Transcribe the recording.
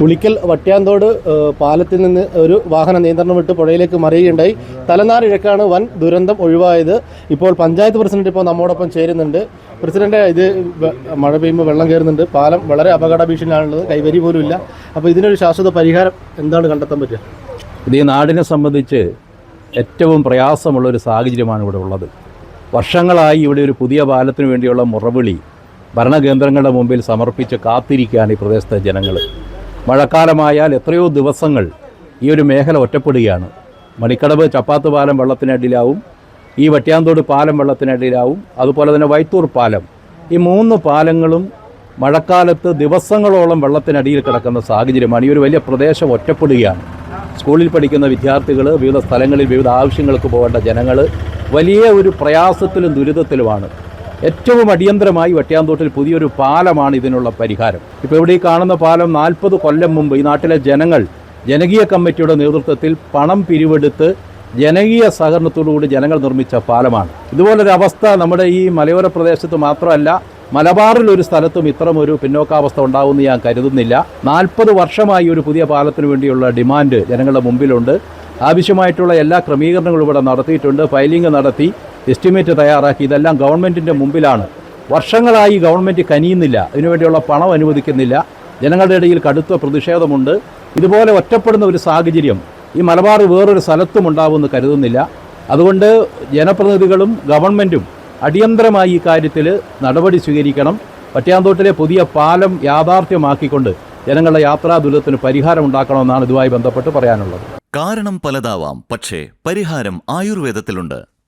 പുളിക്കൽ വട്ട്യാന്തോട് പാലത്തിൽ നിന്ന് ഒരു വാഹന നിയന്ത്രണം വിട്ട് പുഴയിലേക്ക് മറിയുകയുണ്ടായി. തലനാരിഴക്കാണ് വൻ ദുരന്തം ഒഴിവായത്. ഇപ്പോൾ പഞ്ചായത്ത് പ്രസിഡന്റ് ഇപ്പോൾ നമ്മോടൊപ്പം ചേരുന്നുണ്ട്. പ്രസിഡന്റ് ഇത് മഴ പെയ്യുമ്പോൾ വെള്ളം കയറുന്നുണ്ട്. പാലം വളരെ അപകട ഭീഷണിയാണുള്ളത് കൈവരി പോലും ഇല്ല അപ്പോൾ ഇതിനൊരു ശാശ്വത പരിഹാരം എന്താണ് കണ്ടെത്താൻ പറ്റുക? ഇത് ഈ നാടിനെ സംബന്ധിച്ച് ഏറ്റവും പ്രയാസമുള്ള ഒരു സാഹചര്യമാണ് ഇവിടെ ഉള്ളത്. വർഷങ്ങളായി ഇവിടെ ഒരു പുതിയ പാലത്തിന് വേണ്ടിയുള്ള മുറവിളി ഭരണകേന്ദ്രങ്ങളുടെ മുമ്പിൽ സമർപ്പിച്ച് കാത്തിരിക്കുകയാണ് ഈ പ്രദേശത്തെ ജനങ്ങൾ മഴക്കാലമായാൽ എത്രയോ ദിവസങ്ങൾ ഈ ഒരു മേഖല ഒറ്റപ്പെടുകയാണ്. മണിക്കടവ് ചപ്പാത്ത് പാലം വെള്ളത്തിനടിയിലാവും ഈ വട്ട്യാന്തോട് പാലം വെള്ളത്തിനടിയിലാവും അതുപോലെ തന്നെ വൈത്തൂർ പാലം. ഈ മൂന്ന് പാലങ്ങളും മഴക്കാലത്ത് ദിവസങ്ങളോളം വെള്ളത്തിനടിയിൽ കിടക്കുന്ന സാഹചര്യമാണ്. ഈ ഒരു വലിയ പ്രദേശം ഒറ്റപ്പെടുകയാണ്. സ്കൂളിൽ പഠിക്കുന്ന വിദ്യാർത്ഥികൾ വിവിധ സ്ഥലങ്ങളിൽ വിവിധ ആവശ്യങ്ങൾക്ക് പോകേണ്ട ജനങ്ങൾ വലിയ ഒരു പ്രയാസത്തിലും ദുരിതത്തിലുമാണ്. ഏറ്റവും അടിയന്തരമായി വെട്ടിയാന്തോട്ടിൽ പുതിയൊരു പാലമാണ് ഇതിനുള്ള പരിഹാരം. ഇപ്പോൾ ഇവിടെ ഈ കാണുന്ന പാലം നാൽപ്പത് കൊല്ലം മുമ്പ് ഈ നാട്ടിലെ ജനങ്ങൾ ജനകീയ കമ്മിറ്റിയുടെ നേതൃത്വത്തിൽ പണം പിരിവെടുത്ത് ജനകീയ സഹകരണത്തോടുകൂടി ജനങ്ങൾ നിർമ്മിച്ച പാലമാണ്. ഇതുപോലൊരു അവസ്ഥ നമ്മുടെ ഈ മലയോര പ്രദേശത്ത് മാത്രമല്ല മലബാറിൽ ഒരു സ്ഥലത്തും ഇത്തരം ഒരു പിന്നോക്കാവസ്ഥ ഉണ്ടാവുമെന്ന് ഞാൻ കരുതുന്നില്ല. നാൽപ്പത് വർഷമായി ഒരു പുതിയ പാലത്തിന് വേണ്ടിയുള്ള ഡിമാൻഡ് ജനങ്ങളുടെ മുമ്പിലുണ്ട്. ആവശ്യമായിട്ടുള്ള എല്ലാ ക്രമീകരണങ്ങളും ഇവിടെ നടത്തിയിട്ടുണ്ട് ഫയലിംഗ് നടത്തി. എസ്റ്റിമേറ്റ് തയ്യാറാക്കി. ഇതെല്ലാം ഗവൺമെന്റിന്റെ മുമ്പിലാണ്. വർഷങ്ങളായി ഗവൺമെന്റ് കനിയുന്നില്ല. ഇതിനുവേണ്ടിയുള്ള പണം അനുവദിക്കുന്നില്ല. ജനങ്ങളുടെ ഇടയിൽ കടുത്ത പ്രതിഷേധമുണ്ട്. ഇതുപോലെ ഒറ്റപ്പെടുന്ന ഒരു സാഹചര്യം ഈ മലബാർ വേറൊരു സ്ഥലത്തും ഉണ്ടാവുമെന്ന് കരുതുന്നില്ല. അതുകൊണ്ട് ജനപ്രതിനിധികളും ഗവൺമെന്റും അടിയന്തരമായി ഈ കാര്യത്തിൽ നടപടി സ്വീകരിക്കണം. പട്ടിയാന്തോട്ടിലെ പുതിയ പാലം യാഥാർത്ഥ്യമാക്കിക്കൊണ്ട് ജനങ്ങളുടെ യാത്രാ ദുരിതത്തിന് പരിഹാരം ഉണ്ടാക്കണമെന്നാണ് ഇതുമായി ബന്ധപ്പെട്ട് പറയാനുള്ളത്. കാരണം പലതാവാം. പക്ഷേ പരിഹാരം ആയുർവേദത്തിലുണ്ട്.